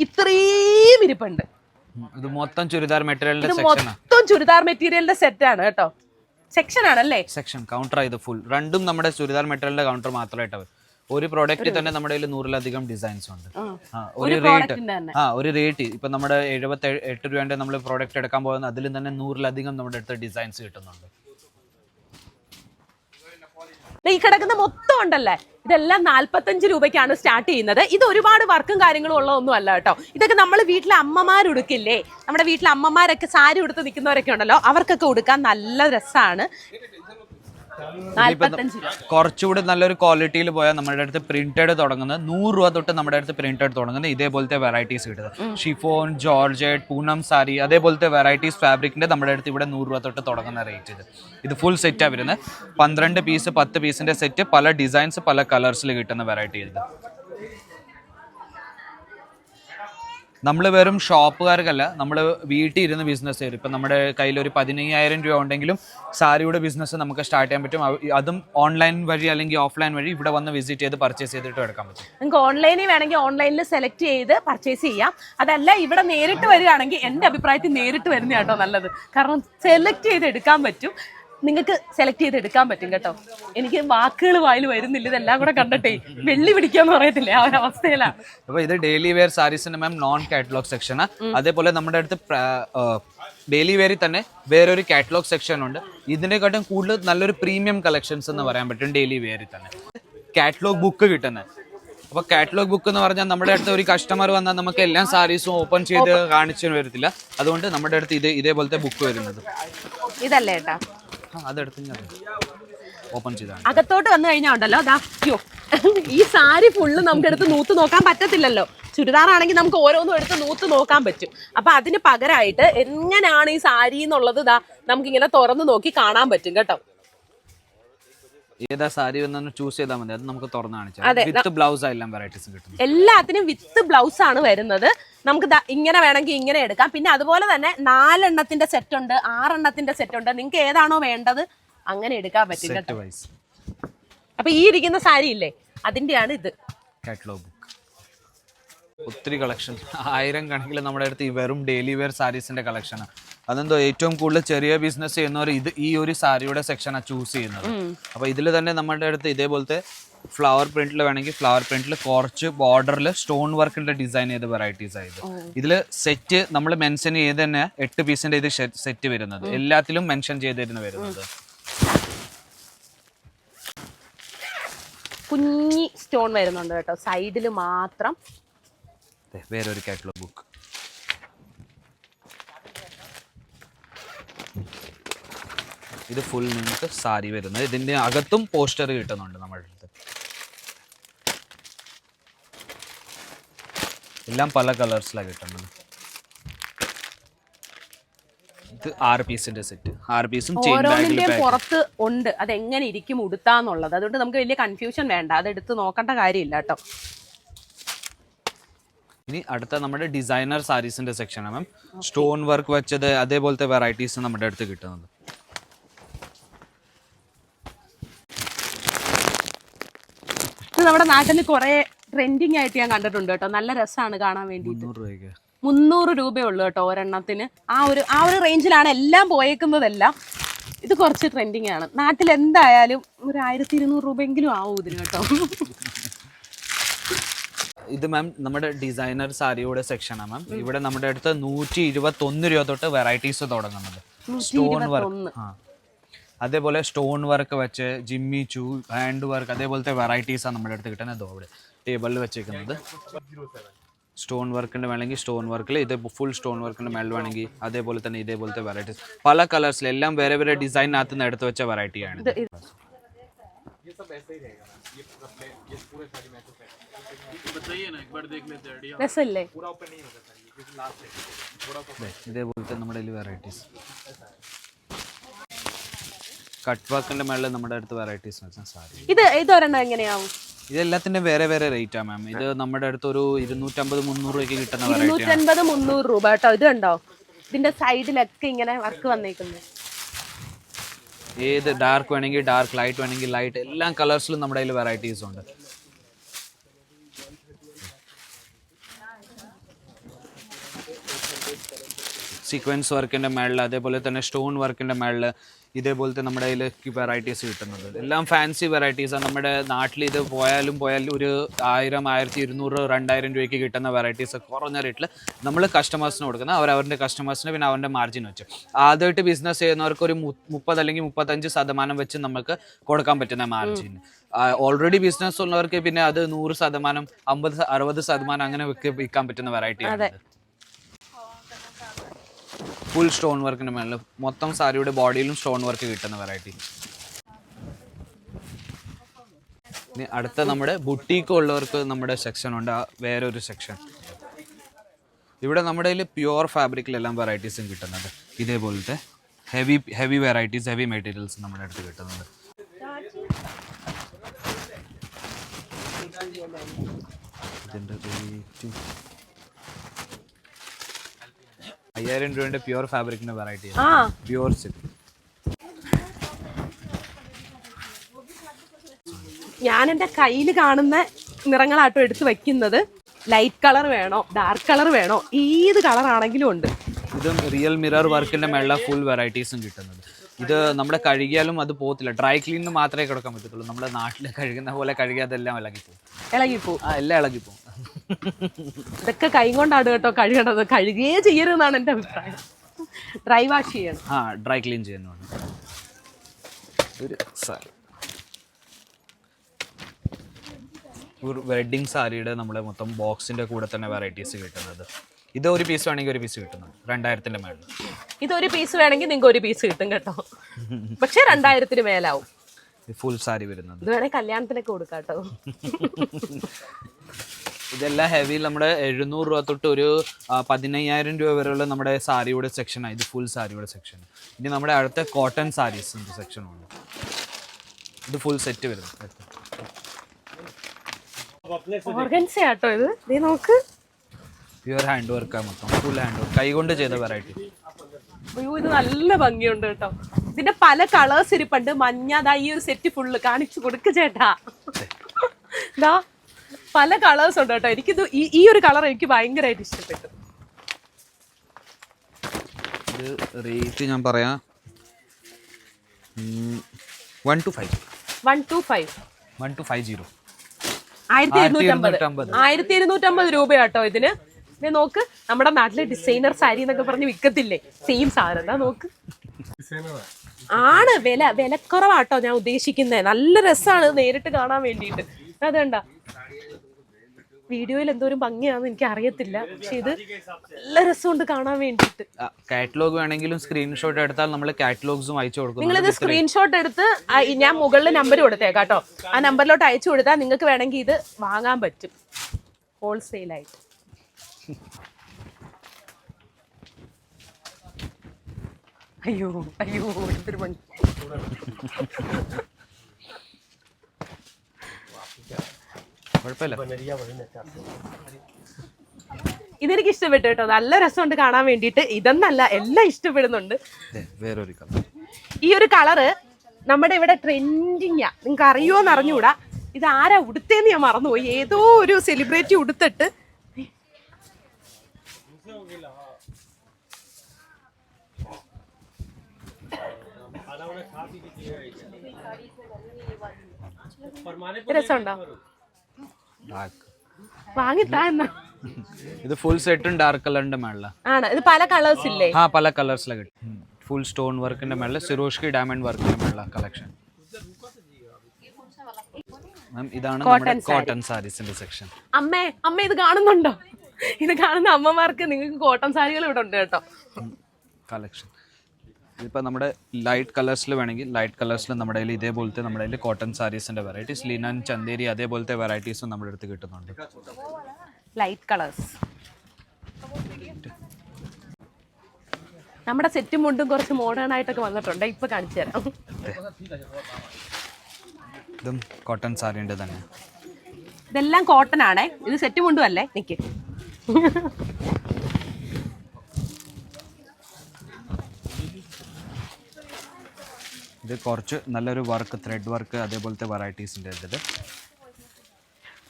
ഇത്രയും ഇരിപ്പുണ്ട്. ഇത് മൊത്തം ചുരിദാർ മെറ്റീരിയലിന്റെ മൊത്തം ചുരിദാർ മെറ്റീരിയലിന്റെ സെറ്റ് ആണ് കേട്ടോ. സെക്ഷൻ ആണല്ലേ? സെക്ഷൻ കൗണ്ടർ ഇത് ഫുൾ രണ്ടും നമ്മുടെ ചുരിദാർ മെറ്റീരിയലിന്റെ കൗണ്ടർ മാത്രമായിട്ട് വരും ഒരു പ്രോഡക്റ്റ് തന്നെ നമ്മുടെ കയ്യിൽ നൂറിലധികം ഡിസൈൻസ് ഉണ്ട്. ഒരു റേറ്റ് ആ ഒരു റേറ്റ് ഇപ്പൊ നമ്മുടെ എഴുപത്തി എട്ട് രൂപയുടെ നമ്മൾ പ്രോഡക്റ്റ് എടുക്കാൻ പോകുന്ന അതിലും തന്നെ നൂറിലധികം നമ്മുടെ അടുത്ത് ഡിസൈൻസ് കിട്ടുന്നുണ്ട്. ഈ കിടക്കുന്ന മൊത്തം ഉണ്ടല്ലേ? ഇതെല്ലാം നാൽപ്പത്തഞ്ച് രൂപയ്ക്കാണ് സ്റ്റാർട്ട് ചെയ്യുന്നത്. ഇത് ഒരുപാട് വർക്കും കാര്യങ്ങളും ഉള്ളതൊന്നും അല്ല കേട്ടോ. ഇതൊക്കെ നമ്മൾ വീട്ടിലെ അമ്മമാരുടുക്കില്ലേ നമ്മുടെ വീട്ടിലെ അമ്മമാരൊക്കെ സാരി ഉടുത്ത് നിൽക്കുന്നവരൊക്കെ ഉണ്ടല്ലോ. അവർക്കൊക്കെ ഉടുക്കാൻ നല്ല രസമാണ് കുറച്ചുകൂടി നല്ലൊരു ക്വാളിറ്റിയിൽ പോയാൽ നമ്മുടെ അടുത്ത് പ്രിന്റഡ് തുടങ്ങുന്നത് നൂറ് രൂപ തൊട്ട് നമ്മുടെ അടുത്ത് പ്രിന്റഡ് തുടങ്ങുന്നത് ഇതേപോലത്തെ വെറൈറ്റീസ് കിട്ടുന്നത്. ഷിഫോൺ ജോർജറ്റ് പൂനം സാരി അതേപോലത്തെ വെറൈറ്റീസ് ഫാബ്രിക്കിന്റെ നമ്മുടെ അടുത്ത് ഇവിടെ നൂറ് രൂപ തൊട്ട് തുടങ്ങുന്ന റേറ്റ് ഇത്. ഇത് ഫുൾ സെറ്റാണ് വരുന്നത്. പന്ത്രണ്ട് പീസ് പത്ത് പീസിന്റെ സെറ്റ് പല ഡിസൈൻസ് പല കളേഴ്സിൽ കിട്ടുന്ന വെറൈറ്റി ഇത്. നമ്മൾ വെറും ഷോപ്പുകാർക്കല്ല നമ്മൾ വീട്ടിൽ ഇരുന്ന് ബിസിനസ് ചെയ്യും ഇപ്പം നമ്മുടെ കയ്യിൽ ഒരു പതിനയ്യായിരം രൂപ ഉണ്ടെങ്കിലും സാരിയുടെ ബിസിനസ് നമുക്ക് സ്റ്റാർട്ട് ചെയ്യാൻ പറ്റും. അതും ഓൺലൈൻ വഴി അല്ലെങ്കിൽ ഓഫ്ലൈൻ വഴി ഇവിടെ വന്ന് വിസിറ്റ് ചെയ്ത് പർച്ചേസ് ചെയ്തിട്ട് എടുക്കാൻ പറ്റും. നിങ്ങൾക്ക് ഓൺലൈനിൽ വേണമെങ്കിൽ ഓൺലൈനിൽ സെലക്ട് ചെയ്ത് പർച്ചേസ് ചെയ്യാം. അതല്ല ഇവിടെ നേരിട്ട് വരികയാണെങ്കിൽ എന്റെ അഭിപ്രായത്തിൽ നേരിട്ട് വരുന്ന കേട്ടോ നല്ലത്. കാരണം സെലക്ട് ചെയ്ത് എടുക്കാൻ പറ്റും. നിങ്ങൾക്ക് സെലക്ട് ചെയ്ത് എടുക്കാൻ പറ്റും കേട്ടോ. എനിക്ക് വാക്കുകൾ വായിൽ വരുന്നില്ല ഇതെല്ലാം കൂടെ കണ്ടിട്ടേ. വെള്ളി പിടിക്കാന്ന് പറയത്തില്ലേ? ആ ഒരു അവസ്ഥയിലാണ്. അപ്പോൾ ഇത് ഡെയിലി വെയർ സാരീസിന്റെ മാം നോൺ കാറ്റലോഗ് സെക്ഷൻ അതേപോലെ നമ്മുടെ അടുത്ത് ഡെയിലി വെയറിൽ തന്നെ വേറൊരു കാറ്റലോഗ് സെക്ഷൻ ഉണ്ട്. ഇതിനെക്കാട്ടും കൂടുതൽ നല്ലൊരു പ്രീമിയം കളക്ഷൻസ് എന്ന് പറയാൻ പറ്റും ഡെയിലി വെയറിൽ തന്നെ. കാറ്റലോഗ് ബുക്ക് കിട്ടുന്നത് അപ്പൊ കാറ്റലോഗ് ബുക്ക് എന്ന് പറഞ്ഞാൽ നമ്മുടെ അടുത്ത് ഒരു കസ്റ്റമർ വന്നാൽ നമുക്ക് എല്ലാ സാരീസും ഓപ്പൺ ചെയ്ത് കാണിച്ചു വരത്തില്ല അതുകൊണ്ട് നമ്മുടെ അടുത്ത് ഇത് ഇതേപോലത്തെ ബുക്ക് വരുന്നത്. ഇതല്ലേ ഏട്ടാ? ആ, ഓപ്പൺ അകത്തോട്ട് വന്നു കഴിഞ്ഞാൽ ഉണ്ടല്ലോ അയ്യോ ഈ സാരി ഫുള്ള് നമുക്ക് എടുത്ത് നൂത്ത് നോക്കാൻ പറ്റത്തില്ലല്ലോ. ചുരിദാറാണെങ്കിൽ നമുക്ക് ഓരോന്നും എടുത്ത് നൂത്ത് നോക്കാൻ പറ്റും. അപ്പൊ അതിന് പകരമായിട്ട് എങ്ങനെയാണ് ഈ സാരി എന്നുള്ളത് ഇതാ നമുക്കിങ്ങനെ തുറന്ന് നോക്കി കാണാൻ പറ്റും കേട്ടോ. ഏതാ സാരി എന്നൊന്ന് ചൂസ് ചെയ്താൽ മതി. അത് നമുക്ക് തുറന്നു കാണിച്ചാൽ വിത്ത് ബ്ലൗസ് എല്ലാം വെറൈറ്റീസ് കിട്ടും എല്ലാത്തിനും വിത്ത് ബ്ലൗസ് ആണ് വരുന്നത്. നമുക്ക് ഇങ്ങനെ വേണമെങ്കിൽ ഇങ്ങനെ എടുക്കാം. പിന്നെ അതുപോലെ തന്നെ നാലെണ്ണത്തിന്റെ സെറ്റ് ഉണ്ട് ആറെണ്ണത്തിന്റെ സെറ്റ് ഉണ്ട്. നിങ്ങൾക്ക് ഏതാണോ വേണ്ടത് അങ്ങനെ എടുക്കാൻ പറ്റും സെറ്റ് വൈസ് അപ്പൊ ഈ ഇരിക്കുന്ന സാരി ഇല്ലേ അതിന്റെയാണ് ഇത്. കാറ്റലോഗ് ഒത്തിരി കളക്ഷൻ ആയിരം കണക്കിൽ നമ്മുടെ അടുത്ത് ഈ വെറും ഡെയിലി വെയർ സാരീസിന്റെ കളക്ഷനാണ് അതെന്തോ ഏറ്റവും കൂടുതൽ ചെറിയ ബിസിനസ് ചെയ്യുന്നവർ ഇത് ഈ ഒരു സാരിയുടെ സെക്ഷനാണ് ചൂസ് ചെയ്യുന്നത്. അപ്പൊ ഇതിൽ തന്നെ നമ്മുടെ അടുത്ത് ഇതേപോലത്തെ ഫ്ലവർ പ്രിന്റിൽ വേണമെങ്കിൽ ഫ്ലവർ പ്രിന്റിൽ കുറച്ച് ബോർഡറിൽ സ്റ്റോൺ വർക്കിന്റെ ഡിസൈൻ ചെയ്ത വെറൈറ്റീസ് ആയത് ഇതിൽ സെറ്റ് നമ്മൾ മെൻഷൻ ചെയ്ത് തന്നെ എട്ട് പീസിന്റെ ഇത് സെറ്റ് വരുന്നത്. എല്ലാത്തിലും മെൻഷൻ ചെയ്തിരുന്നു വരുന്നത്. കുഞ്ഞി സ്റ്റോൺ വരുന്നുണ്ട് കേട്ടോ. സൈഡിൽ മാത്രം വേറൊരു കാറ്റലോഗ് ബുക്ക് ഇത് ഫുൾ നിങ്ങൾക്ക് സാരി വരുന്നത്. ഇതിന്റെ അകത്തും പോസ്റ്റർ കിട്ടുന്നുണ്ട് നമ്മുടെ അടുത്ത്. എല്ലാം പല കളേഴ്സിലാണ് കിട്ടുന്നത്. ഇത് ആറ് പീസിന്റെ സെറ്റ് ആറ് പീസും ഓരോന്നിന്റെയും പുറത്ത് ഉണ്ട്. അത് എങ്ങനെ ഇരിക്കും ഉടുത്താന്നുള്ളത്. അതുകൊണ്ട് നമുക്ക് വലിയ കൺഫ്യൂഷൻ വേണ്ട. അത് എടുത്ത് നോക്കേണ്ട കാര്യമില്ല കേട്ടോ. ഇനി അടുത്ത നമ്മുടെ ഡിസൈനർ സാരീസിന്റെ സെക്ഷനാണ് മാം സ്റ്റോൺ വർക്ക് വെച്ചത് അതേപോലത്തെ വെറൈറ്റീസ് നമ്മുടെ അടുത്ത് കിട്ടുന്നത്. നമ്മുടെ നാട്ടിൽ കുറെ ട്രെൻഡിങ് ആയിട്ട് ഞാൻ കണ്ടിട്ടുണ്ട് കേട്ടോ. നല്ല രസമാണ് കാണാൻ വേണ്ടി മുന്നൂറ് രൂപയേ ഉള്ളൂ കേട്ടോ ഒരെണ്ണത്തിന്. ആ ഒരു ആ ഒരു റേഞ്ചിലാണ് എല്ലാം പോയേക്കുന്നതെല്ലാം. ഇത് കുറച്ച് ട്രെൻഡിങ് ആണ്. നാട്ടിൽ എന്തായാലും ഒരു ആയിരത്തി ഇരുന്നൂറ് രൂപയെങ്കിലും ആവും ഇതിന് കേട്ടോ. ഇത് മാം നമ്മുടെ ഡിസൈനർ സാരിയുടെ സെക്ഷനാണ് മാം ഇവിടെ നമ്മുടെ അടുത്ത് നൂറ്റി ഇരുപത്തി ഒന്ന് രൂപ തൊട്ട് വെറൈറ്റീസ് തുടങ്ങുന്നത് സ്റ്റോൺ വർക്ക് ആ. അതേപോലെ സ്റ്റോൺ വർക്ക് വെച്ച് ജിമ്മി ചൂ ഹാൻഡ് വർക്ക് അതേപോലത്തെ വെറൈറ്റീസ് ആണ് നമ്മുടെ അടുത്ത് കിട്ടുന്നത് അവിടെ ടേബിളിൽ വെച്ചേക്കുന്നത്. സ്റ്റോൺ വർക്കിന്റെ വേണമെങ്കിൽ സ്റ്റോൺ വർക്കിൽ ഇത് ഫുൾ സ്റ്റോൺ വർക്കിന്റെ മേളിൽ വേണമെങ്കിൽ അതേപോലെ തന്നെ ഇതേപോലത്തെ വെറൈറ്റീസ് പല കളേഴ്സിൽ എല്ലാം വേറെ വേറെ ഡിസൈനകത്ത് നിന്ന് എടുത്ത് വെച്ച വെറൈറ്റിയാണ് ഇത് सा രസമില്ലേ ഇതേപോലത്തെ നമ്മുടെ കയ്യിൽ വെറൈറ്റീസ് കട്ട് മേളിൽ നമ്മുടെ അടുത്ത് വെറൈറ്റീസ് വെച്ചാൽ സാരി. ഇത് ഇതൊരെണ്ണം എങ്ങനെയാവും? ഇതെല്ലാത്തിന്റെ വേറെ വേറെ റേറ്റാ മാം ഇത് നമ്മുടെ അടുത്ത് ഒരു ഇരുന്നൂറ്റമ്പത് മുന്നൂറ് രൂപയ്ക്ക് കിട്ടുന്ന വെറൈറ്റി ഇരുന്നൂറ്റൻപത് മുന്നൂറ് രൂപ കേട്ടോ. ഇത് കണ്ടോ? ഇതിന്റെ സൈഡിലൊക്കെ ഇങ്ങനെ വർക്ക് വന്നേക്കുന്നത് ഏത് ഡാർക്ക് വേണമെങ്കിൽ ഡാർക്ക് ലൈറ്റ് വേണമെങ്കിൽ ലൈറ്റ് എല്ലാ കളേഴ്സിലും നമ്മുടെ കയ്യിൽ വെറൈറ്റീസ് ഉണ്ട്. സീക്വൻസ് വർക്കിന്റെ മേളിൽ അതേപോലെ തന്നെ സ്റ്റോൺ വർക്കിന്റെ മേളിൽ ഇതേപോലത്തെ നമ്മുടെ അതിൽ വെറൈറ്റീസ് കിട്ടുന്നത് എല്ലാം ഫാൻസി വെറൈറ്റീസാണ് നമ്മുടെ നാട്ടിൽ ഇത് പോയാലും പോയാലും ഒരു ആയിരം ആയിരത്തി ഇരുന്നൂറ് രണ്ടായിരം രൂപയ്ക്ക് കിട്ടുന്ന വെറൈറ്റീസ് കുറഞ്ഞ റേറ്റിൽ നമ്മൾ കസ്റ്റമേഴ്സിന് കൊടുക്കുന്നത് അവർ അവരുടെ കസ്റ്റമേഴ്സിന് പിന്നെ അവരുടെ മാർജിൻ വെച്ച്. ആദ്യമായിട്ട് ബിസിനസ് ചെയ്യുന്നവർക്ക് ഒരു മുപ്പത് അല്ലെങ്കിൽ മുപ്പത്തഞ്ച് ശതമാനം വെച്ച് നമുക്ക് കൊടുക്കാൻ പറ്റുന്ന മാർജിൻ ഓൾറെഡി ബിസിനസ് ഉള്ളവർക്ക് പിന്നെ അത് നൂറ് ശതമാനം അമ്പത് അറുപത് ശതമാനം അങ്ങനെ വിൽക്കാൻ പറ്റുന്ന വെറൈറ്റി ഫുൾ സ്റ്റോൺ വർക്കിന്റെ മേളിൽ മൊത്തം സാരിയുടെ ബോഡിയിലും സ്റ്റോൺ വർക്ക് കിട്ടുന്ന വെറൈറ്റി അടുത്ത നമ്മുടെ ബുട്ടീക്ക് ഉള്ളവർക്ക് നമ്മുടെ സെക്ഷൻ ഉണ്ട്. ആ വേറെ ഒരു സെക്ഷൻ ഇവിടെ നമ്മുടെ കയ്യിൽ പ്യുവർ ഫാബ്രിക്കിലെല്ലാം വെറൈറ്റീസും കിട്ടുന്നത്. ഇതേപോലത്തെ heavy heavy varieties heavy materials നമ്മുടെ അടുത്ത് കിട്ടുന്നുണ്ട് ഇതിന്റെ റേറ്റ് അയ്യായിരം രൂപയുടെ പ്യുവർ ഫാബ്രിക്കിന്റെ വെറൈറ്റി പ്യുവർ സിൽക്ക് ഞാൻ എന്റെ കയ്യിൽ കാണുന്ന നിറങ്ങളാട്ടോ എടുത്ത് വെക്കുന്നത്. ലൈറ്റ് കളർ വേണോ? ഡാർക്ക് കളർ വേണോ? ഏത് കളർ ആണെങ്കിലും ഉണ്ട്. ഇതും റിയൽ മിറർ വർക്കിന്റെ മേള ഫുൾ വെറൈറ്റീസും കിട്ടുന്നത്. ഇത് നമ്മുടെ കഴുകിയാലും അത് പോകത്തില്ല. ഡ്രൈ ക്ലീനിന് മാത്രമേ കിടക്കാൻ പറ്റത്തുള്ളൂ. നമ്മുടെ നാട്ടിൽ കഴുകുന്ന പോലെ കഴുകിയതെല്ലാം ഇളകിപ്പോ ഇളകിപ്പോവും. ഇളകിപ്പോ ആ എല്ലാം ഇളകിപ്പോവും. ഇതൊക്കെ കൈ കൊണ്ടാണ് കേട്ടോ കഴുകേണ്ടത് കഴുകേ ചെയ്യരുതെന്നാണ് എന്റെ അഭിപ്രായം. ഡ്രൈ വാഷ് ചെയ്യണം. ആ ഡ്രൈ ക്ലീൻ ചെയ്യുന്നതാണ്. ഒരു സാരി. ഒരു സാരിയുടെ നമ്മുടെ മൊത്തം ബോക്സിന്റെ കൂടെ തന്നെ വെറൈറ്റീസ് കിട്ടുന്നത്. ഇത് ഒരു പീസ് വേണമെങ്കിൽ ഒരു പീസ് കിട്ടുന്നത് രണ്ടായിരത്തിന്റെ മേളിൽ. ഇത് ഒരു പീസ് വേണമെങ്കിൽ നിങ്ങൾക്ക് ഒരു പീസ് കിട്ടും കേട്ടോ. പക്ഷേ രണ്ടായിരത്തിന് മേലാവും. ഫുൾ സാരി വരുന്നത്. ഇത് വേണേൽ കല്യാണത്തിനൊക്കെ കൊടുക്കാം കേട്ടോ. ഇതെല്ലാം ഹെവി നമ്മുടെ എഴുന്നൂറ് രൂപ തൊട്ട് ഒരു പതിനയ്യായിരം രൂപ വരെയുള്ള നമ്മുടെ സാരിയുടെ സെക്ഷനാണ് ഇത് ഫുൾ സാരിയുടെ സെക്ഷൻ ഇനി നമ്മുടെ അടുത്ത കോട്ടൺ സാരീസിന്റെ സെക്ഷനുണ്ട് ഇത് ഫുൾ സെറ്റ് വരുന്നത് ഇത്. പ്യുവർ ഹാൻഡ് വർക്കാണ് മൊത്തം. ഫുൾ ഹാൻഡ് വർക്ക് കൈകൊണ്ട് ചെയ്ത വെറൈറ്റി അയ്യോ ഇത് നല്ല ഭംഗിയുണ്ട് കേട്ടോ. ഇതിന്റെ പല കളേഴ്സ് ഇരിപ്പുണ്ട്. മഞ്ഞ അതാ ഈ ഒരു സെറ്റ് ഫുള്ള് കാണിച്ചു കൊടുക്ക് ചേട്ടാ. ദാ. പല കളേഴ്സ് ഉണ്ട് കേട്ടോ. എനിക്കിത് ഈ ഈ ഒരു കളർ എനിക്ക് ഭയങ്കരമായിട്ട് ഇഷ്ടപ്പെട്ടു. ഇത് റേറ്റ് ഞാൻ പറയാം. One two five one two five one two five zero ആയിരത്തി ഇരുന്നൂറ്റമ്പത്. ആയിരത്തി ഇരുന്നൂറ്റമ്പത് രൂപയാട്ടോ ഇതിന്. ദേ നോക്ക് നമ്മുടെ നാട്ടിലെ ഡിസൈനർ സാരി എന്നൊക്കെ പറഞ്ഞ് വിൽക്കത്തില്ലേ സെയിം സാധനം. എന്താ നോക്ക്. ആണ്. വില വിലക്കുറവാട്ടോ ഞാൻ ഉദ്ദേശിക്കുന്നത് നല്ല രസമാണ് നേരിട്ട് കാണാൻ വേണ്ടിയിട്ട്. അത് കണ്ട? വീഡിയോയിൽ എന്തോരം ഭംഗിയാന്ന് എനിക്ക് അറിയത്തില്ല പക്ഷെ ഇത് നല്ല രസമുണ്ട് കാണാൻ വേണ്ടിയിട്ട്. കാറ്റലോഗ് വേണമെങ്കിലും സ്ക്രീൻഷോട്ട് എടുത്താൽ നമ്മൾ കാറ്റലോഗ്സും അയച്ചു കൊടുക്കും നിങ്ങളിത് സ്ക്രീൻഷോട്ട് എടുത്ത് ഞാൻ മുകളിൽ നമ്പർ കൊടുത്തേക്കാം കേട്ടോ. ആ നമ്പറിലോട്ട് അയച്ചു കൊടുത്താൽ നിങ്ങൾക്ക് വേണമെങ്കിൽ ഇത് വാങ്ങാൻ പറ്റും. ഹോൾസെയിലായിട്ട് അയ്യോ അയ്യോ എന്തൊരു പണി ഇതെനിക്ക് ഇഷ്ടപ്പെട്ടു കേട്ടോ. നല്ല രസമുണ്ട് കാണാൻ വേണ്ടിയിട്ട്. ഇതെന്നല്ല എല്ലാം ഇഷ്ടപ്പെടുന്നുണ്ട്. വേറൊരു കളർ. ഈ ഒരു കളറ് നമ്മുടെ ഇവിടെ ട്രെൻഡിങ്ങാ. നിങ്ങൾക്ക് അറിയുമോന്ന് അറിഞ്ഞൂടാ ഇത് ആരാ ഉടുത്തേന്ന് ഞാൻ മറന്നുപോയി. ഏതോ ഒരു സെലിബ്രിറ്റി ഉടുത്തിട്ട്. രസമുണ്ടോ? ഡാർക്ക് വാങ്ങിത്താ എന്നാ. ഇത് ഫുൾ സെറ്റും ഡാർക്ക് കളറിന്റെ മേളില. ആണ്? ഇത് പല കളേഴ്സ് ഇല്ലേ? ആ പല കളേഴ്സിലെ കിട്ടും. ഫുൾ സ്റ്റോൺ വർക്കിന്റെ മേളിൽ സിറോഷ്കി ഡയമണ്ട് വർക്കിന്റെ മേളില കളക്ഷൻ മാം ഇതാണ് നമ്മുടെ കോട്ടൺ സാരീസിന്റെ സെക്ഷൻ അമ്മേ അമ്മ ഇത് കാണുന്നുണ്ടോ? ഇത് കാണുന്ന അമ്മമാർക്ക് നിങ്ങൾക്ക് കോട്ടൺ സാരികൾ ഇവിടെ ഉണ്ട് കേട്ടോ. കളക്ഷൻ ഇതിപ്പോൾ നമ്മുടെ ലൈറ്റ് കളേഴ്സിൽ വേണമെങ്കിൽ ലൈറ്റ് കളേഴ്സിൽ നമ്മുടെ കയ്യിൽ ഇതേപോലത്തെ നമ്മുടെ കയ്യിൽ കോട്ടൺ സാരീസിന്റെ വെറൈറ്റീസ് ലിനൻ ചന്ദേരി അതേപോലത്തെ വെറൈറ്റീസും നമ്മുടെ അടുത്ത് കിട്ടുന്നുണ്ട്. ലൈറ്റ് കളേഴ്സ് നമ്മുടെ സെറ്റും മുണ്ടും കുറച്ച് മോഡേൺ ആയിട്ടൊക്കെ വന്നിട്ടുണ്ട്. ഇപ്പൊ കാണിച്ചു തരാം. ഇതും കോട്ടൺ സാരീന്റെ തന്നെ. ഇതെല്ലാം കോട്ടൺ ആണേ. ഇത് സെറ്റ് മുണ്ടും അല്ലേ? നിക്ക്. ഇത് കുറച്ച് നല്ലൊരു വർക്ക് ത്രെഡ് വർക്ക് അതേപോലത്തെ വെറൈറ്റീസിന്റെ ഇത്.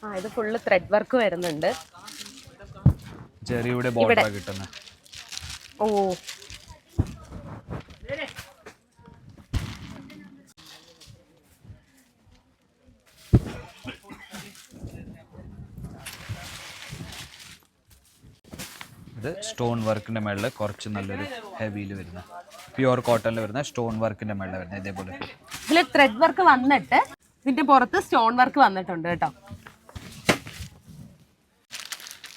ആ ഇത് ഫുള്ള് ത്രെഡ് വർക്ക് വരുന്നുണ്ട്. ചെറിയുടെ ബോർഡർ കിട്ടുന്ന. ഓ. ഇത് സ്റ്റോൺ വർക്കിന്റെ മേളിൽ കുറച്ച് നല്ലൊരു ഹെവിയിൽ വരുന്ന. പ്യുവർ കോട്ടണിൽ വരുന്ന സ്റ്റോൺ വർക്കിന്റെ മേളിൽ വരുന്ന ഇതേപോലെ. ഇതിൽ ത്രെഡ് വർക്ക് വന്നിട്ട് ഇതിന്റെ പുറത്ത് സ്റ്റോൺ വർക്ക് വന്നിട്ടുണ്ട് കേട്ടോ.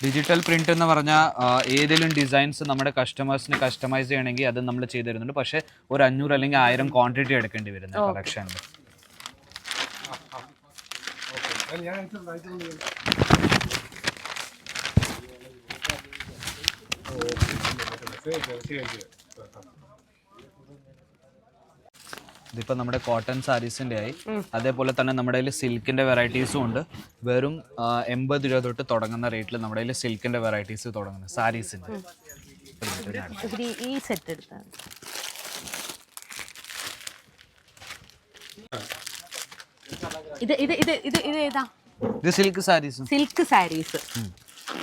ഡിജിറ്റൽ പ്രിന്റ് എന്ന് പറഞ്ഞാൽ ഏതെങ്കിലും ഡിസൈൻസ് നമ്മുടെ കസ്റ്റമേഴ്സിന് കസ്റ്റമൈസ് ചെയ്യണമെങ്കിൽ അത് നമ്മൾ ചെയ്തു തരുന്നുണ്ട്. പക്ഷേ ഒരു അഞ്ഞൂറ് അല്ലെങ്കിൽ ആയിരം ക്വാണ്ടിറ്റി എടുക്കേണ്ടി വരുന്ന കളക്ഷനിൽ ഇതിപ്പോ നമ്മുടെ കോട്ടൺ സാരീസിന്റെ ആയി. അതേപോലെ തന്നെ നമ്മുടെ കയ്യിൽ സിൽക്കിന്റെ വെറൈറ്റീസും ഉണ്ട്. വെറും എൺപത് രൂപ തൊട്ട് തുടങ്ങുന്ന റേറ്റിൽ നമ്മുടെ കയ്യിൽ സിൽക്കിന്റെ വെറൈറ്റീസ് തുടങ്ങുന്നത് സാരീസിന്റെ ഈ സെറ്റ് എടുത്താണ് ഇത് ഇത് ഇത് ഇത് ഇത് ഏതാ? ഇത് സിൽക്ക് സാരീസും സിൽക്ക് സാരീസ്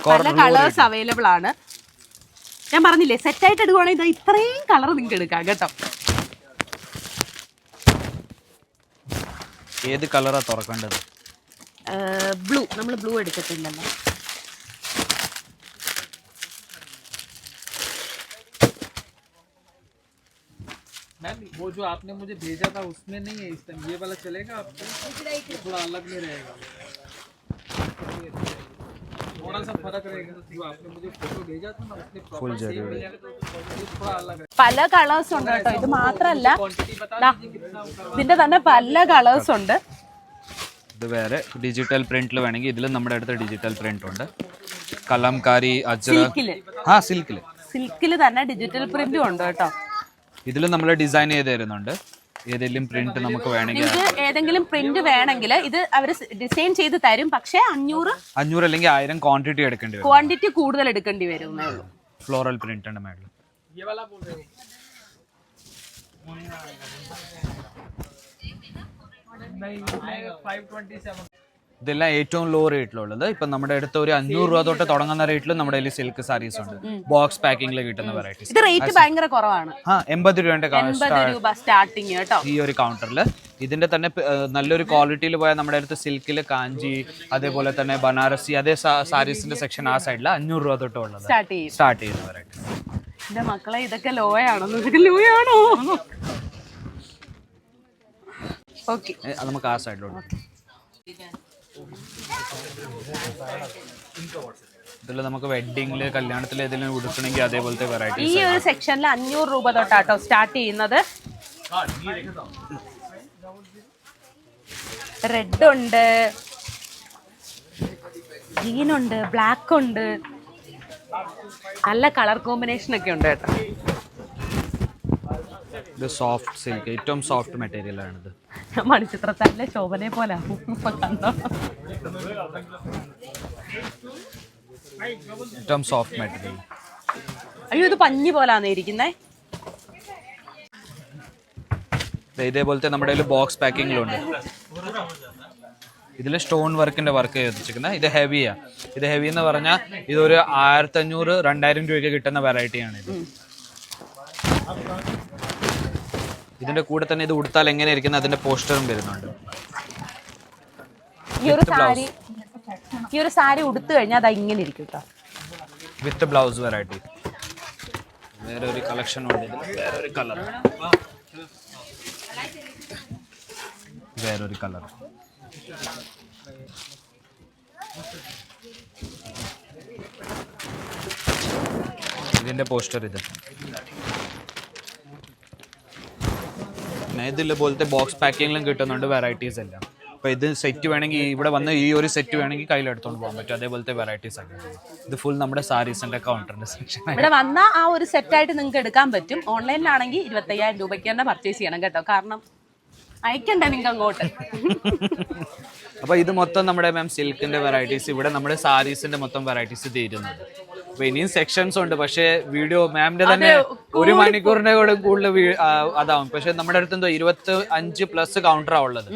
പല കളേഴ്സ് അവൈലബിൾ ആണ്. ഞാൻ പറഞ്ഞില്ലേ സെറ്റ് ആയിട്ട് എടുക്കുവാണെങ്കിൽ ഇതാ ഇത്രയും കളർ നിങ്ങൾക്ക് എടുക്കാം കേട്ടോ. ഏത് കളറാ തുറക്കേണ്ടത് ബ്ലൂ നമ്മൾ ബ്ലൂ എടുത്തിട്ടുണ്ടല്ലോ मैम वो जो आपने मुझे भेजा था उसमें नहीं है इस टाइम ये वाला चलेगा आपको ये थोड़ा अलग में रहेगा പല കളേഴ്സ് ഉണ്ട് കേട്ടോ. ഇത് മാത്രല്ല. ഇതിന്റെ തന്നെ പല കളേഴ്സ് ഉണ്ട്. ഇത് വേറെ ഡിജിറ്റൽ പ്രിന്റിൽ വേണമെങ്കിൽ ഇതിലും നമ്മുടെ അടുത്ത് ഡിജിറ്റൽ പ്രിന്റ് ഉണ്ട്. കലംകാരി സിൽക്കിൽ. തന്നെ ഡിജിറ്റൽ പ്രിന്റും ഉണ്ട് കേട്ടോ. ഇതിലും നമ്മൾ ഡിസൈൻ ചെയ്ത് തരുന്നുണ്ട്. ഏതെങ്കിലും പ്രിന്റ് നമുക്ക് വേണമെങ്കിൽ നിങ്ങൾക്ക് ഏതെങ്കിലും പ്രിന്റ് വേണമെങ്കിൽ ഇത് അവർ ഡിസൈൻ ചെയ്ത് തരും പക്ഷേ അഞ്ഞൂറ് അഞ്ഞൂറ് അല്ലെങ്കിൽ ആയിരം ക്വാണ്ടിറ്റി എടുക്കേണ്ടി വരും ക്വാണ്ടിറ്റി കൂടുതൽ എടുക്കേണ്ടി വരുന്നേ ഉള്ളൂ ഫ്ലോറൽ പ്രിന്റ് ഉണ്ട് മേഡം ये वाला बोल रहे हो नहीं आएगा फाइव ट्वेंटी सेवन ഇതെല്ലാം ഏറ്റവും ലോ റേറ്റിലുള്ളത് ഇപ്പൊ നമ്മുടെ അടുത്ത് ഒരു അഞ്ഞൂറ് രൂപ തൊട്ട് തുടങ്ങുന്ന റേറ്റിൽ നമ്മുടെ കയ്യിൽ സിൽക്ക് സാരീസ് ഉണ്ട്. ബോക്സ് പാക്കിംഗിൽ കിട്ടുന്ന വെറൈറ്റീസ് ഇത് റേറ്റ് ഭയങ്കര കുറവാണ്. ആ എൺപത് രൂപയുടെ സ്റ്റാർട്ടിങ് കേട്ടോ. ഈ ഒരു കൗണ്ടറിൽ ഇതിന്റെ തന്നെ നല്ലൊരു ക്വാളിറ്റിയിൽ പോയാൽ നമ്മുടെ അടുത്ത് സിൽക്കിൽ കാഞ്ചി അതേപോലെ തന്നെ ബനാറസി അതേ സാരീസിന്റെ സെക്ഷൻ ആ സൈഡിൽ അഞ്ഞൂറ് രൂപ തൊട്ട് ഉള്ളത്. സ്റ്റാർട്ട് ചെയ്യും. സ്റ്റാർട്ട് ചെയ്യുന്ന വെറൈറ്റി എന്റെ മക്കളെ ഇതൊക്കെ ലോ ആണോ? ലോ ആണോ? ഓക്കെ നമുക്ക് ആ സൈഡിലോട്ട് ഇതിൽ നമുക്ക് വെഡിങ്ങിൽ കല്യാണത്തിൽ ഏതെങ്കിലും ഉടുക്കണമെങ്കിൽ അതേപോലത്തെ ഈ ഒരു സെക്ഷനിൽ അഞ്ഞൂറ് രൂപ തൊട്ടാട്ടോ സ്റ്റാർട്ട് ചെയ്യുന്നത്. റെഡ് ഉണ്ട്. ഗ്രീൻ ഉണ്ട് ബ്ലാക്ക് ഉണ്ട്. നല്ല കളർ കോമ്പിനേഷൻ ഒക്കെ ഉണ്ട് കേട്ടോ. ഇത് സോഫ്റ്റ് സിൽക്ക് ഏറ്റവും സോഫ്റ്റ് മെറ്റീരിയൽ ആണിത്. മണിച്ചിത്രത്താലിലെ ശോഭനെ പോലെ ഏറ്റവും സോഫ്റ്റ് മെറ്റീരിയൽ അയ്യോ ഇത് പഞ്ഞി പോലാന്ന് ഇരിക്കുന്നേ. ഇതേപോലത്തെ നമ്മുടെ കയ്യിൽ ബോക്സ് പാക്കിങ്ങിലുണ്ട് ഇതിൽ സ്റ്റോൺ വർക്കിന്റെ വർക്ക് ചെയ്തിരിക്കുന്നത്. ഇത് ഹെവിയാ ഇത് ഹെവി എന്ന് പറഞ്ഞാൽ ഇതൊരു ആയിരത്തി അഞ്ഞൂറ് രണ്ടായിരം രൂപയ്ക്ക് കിട്ടുന്ന വെറൈറ്റിയാണ് ഇത് ഇതിന്റെ കൂടെ തന്നെ ഇത് ഉടുത്താൽ എങ്ങനെ ഇരിക്കുന്ന അതിന്റെ പോസ്റ്ററും വരുന്നുണ്ട്. ഈ ഒരു സാരി ഈ ഒരു സാരി ഉടുത്തു കഴിഞ്ഞാൽ അത് ഇങ്ങനെ ഇരിക്കും കേട്ടോ വിത്ത് ബ്ലൗസ് വെറൈറ്റി വേറെ ഒരു കളക്ഷൻ ഉണ്ട്. വേറെ ഒരു കളർ വേറൊരു കളർ ഇതിന്റെ പോസ്റ്റർ ഇത്. പിന്നെ ഇതിൽ പോലത്തെ ബോക്സ് പാക്കിങ്ങിലും കിട്ടുന്നുണ്ട് വെറൈറ്റീസ് എല്ലാം. അപ്പൊ ഇത് സെറ്റ് വേണമെങ്കിൽ ഇവിടെ വന്ന് ഈ ഒരു സെറ്റ് വേണമെങ്കിൽ കയ്യിൽ എടുത്തോണ്ട് പോകാൻ പറ്റും. അതേപോലത്തെ വെറൈറ്റീസ് ഒക്കെ ഇത് ഫുൾ നമ്മുടെ സാരീസിന്റെ കൗണ്ടറിന്റെ സെക്ഷൻ ഇവിടെ വന്ന ആ ഒരു സെറ്റായിട്ട് നിങ്ങൾക്ക് എടുക്കാൻ പറ്റും. ഓൺലൈനിലാണെങ്കിൽ ഇരുപത്തയ്യായിരം രൂപയ്ക്ക് തന്നെ പർച്ചേസ് ചെയ്യണം കേട്ടോ. കാരണം അയക്കണ്ട നിങ്ങൾക്ക് അങ്ങോട്ട്. അപ്പൊ ഇത് മൊത്തം നമ്മുടെ മാം സിൽക്കിന്റെ വെറൈറ്റീസ് ഇവിടെ നമ്മുടെ സാരീസിന്റെ മൊത്തം വെറൈറ്റീസ് തീരുന്നുണ്ട് അപ്പൊ ഇനിയും സെക്ഷൻസ് ഉണ്ട്. പക്ഷേ വീഡിയോ മാമിന്റെ തന്നെ ഒരു മണിക്കൂറിന്റെ കൂടെ കൂടുതൽ അതാവും. പക്ഷെ നമ്മുടെ അടുത്ത് എന്തോ ഇരുപത്തി അഞ്ച് പ്ലസ് കൗണ്ടറാ ഉള്ളത്.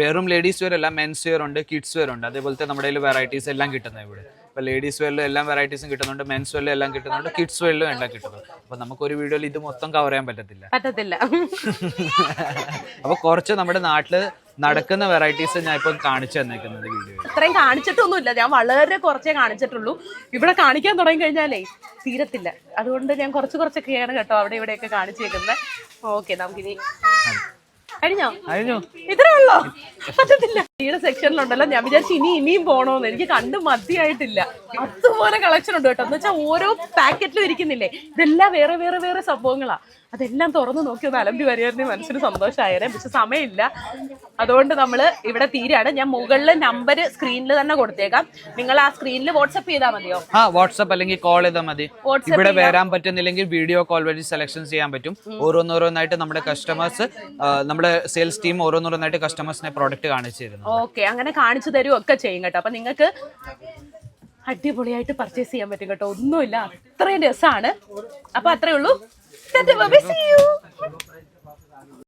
വെറും ലേഡീസ് വെയർ അല്ല മെൻസ് വെയർ ഉണ്ട് കിഡ്സ് വെയർ ഉണ്ട്. അതേപോലത്തെ നമ്മുടെ കയ്യിൽ വെറൈറ്റീസ് എല്ലാം കിട്ടുന്നത് ഇവിടെ. ഇപ്പൊ ലേഡീസ് വെയറിലും എല്ലാം വെറൈറ്റീസും കിട്ടുന്നുണ്ട് മെൻസ് വെയറിലും എല്ലാം കിട്ടുന്നുണ്ട് കിഡ്സ് വെയറിലും എല്ലാം കിട്ടുന്നുണ്ട്. അപ്പോൾ നമുക്ക് ഒരു വീഡിയോയിൽ ഇത് മൊത്തം കവർ ചെയ്യാൻ പറ്റത്തില്ല. പറ്റത്തില്ല. [laughs] അപ്പോൾ കുറച്ച് നമ്മുടെ നാട്ടിൽ നടക്കുന്ന വെറൈറ്റീസ് ഞാൻ ഇപ്പൊ കാണിച്ചു തന്നേക്കുന്നത് വീഡിയോ ഇത്രയും കാണിച്ചിട്ടൊന്നുമില്ല. ഞാൻ വളരെ കുറച്ചേ കാണിച്ചിട്ടുള്ളൂ. ഇവിടെ കാണിക്കാൻ തുടങ്ങി കഴിഞ്ഞാലേ തീരത്തില്ല. അതുകൊണ്ട് ഞാൻ കുറച്ച് കുറച്ചൊക്കെയാണ് കേട്ടോ അവിടെ ഇവിടെയൊക്കെ കാണിച്ചേക്കുന്നത്. ഓക്കെ നമുക്കിനി കഴിഞ്ഞോ? കഴിഞ്ഞോ. ഇത്രേ ഉള്ളോ? പറ്റത്തില്ല. ഈയുടെ സെക്ഷനിലുണ്ടല്ലോ ഞാൻ വിചാരിച്ചു ഇനി ഇനിയും പോണോന്ന്. എനിക്ക് കണ്ടു മതിയായിട്ടില്ല. അതുപോലെ കളക്ഷൻ ഉണ്ട് കേട്ടോ. എന്ന് വെച്ചാൽ ഓരോ പാക്കറ്റിലും ഇരിക്കുന്നില്ലേ? ഇതെല്ലാം വേറെ വേറെ വേറെ സംഭവങ്ങളാ. അതെല്ലാം തുറന്ന് നോക്കി ഒന്ന് അലമ്പി വരികയായിരുന്നു മനസ്സിന് സന്തോഷമായേനെ. പക്ഷെ സമയമില്ല. അതുകൊണ്ട് നമ്മൾ ഇവിടെ തീരാണ്. ഞാൻ മുകളിൽ നമ്പർ സ്ക്രീനിൽ തന്നെ കൊടുത്തേക്കാം. നിങ്ങൾ ആ സ്ക്രീനിൽ വാട്സപ്പ് ചെയ്താൽ മതിയോ? ആ വാട്സപ്പ് അല്ലെങ്കിൽ കോൾ ചെയ്താൽ മതി. ഇവിടെ വരാൻ പറ്റുന്നില്ലെങ്കിൽ വീഡിയോ കോൾ വഴി സെലക്ഷൻ ചെയ്യാൻ പറ്റും. ഓരോന്നോരോന്നായിട്ട് നമ്മുടെ കസ്റ്റമേഴ്സ് നമ്മുടെ സെയിൽസ് ടീം ഓരോന്നോരോന്നായിട്ട് കസ്റ്റമേഴ്സിനെ പ്രോഡക്റ്റ് കാണിച്ചു തരുന്നു. ഓക്കെ അങ്ങനെ കാണിച്ചു തരും ഒക്കെ ചെയ്യും കേട്ടോ. അപ്പൊ നിങ്ങൾക്ക് അടിപൊളിയായിട്ട് പർച്ചേസ് ചെയ്യാൻ പറ്റും കേട്ടോ. ഒന്നുമില്ല അത്രയും രസമാണ് അപ്പൊ അത്രേ ഉള്ളൂ.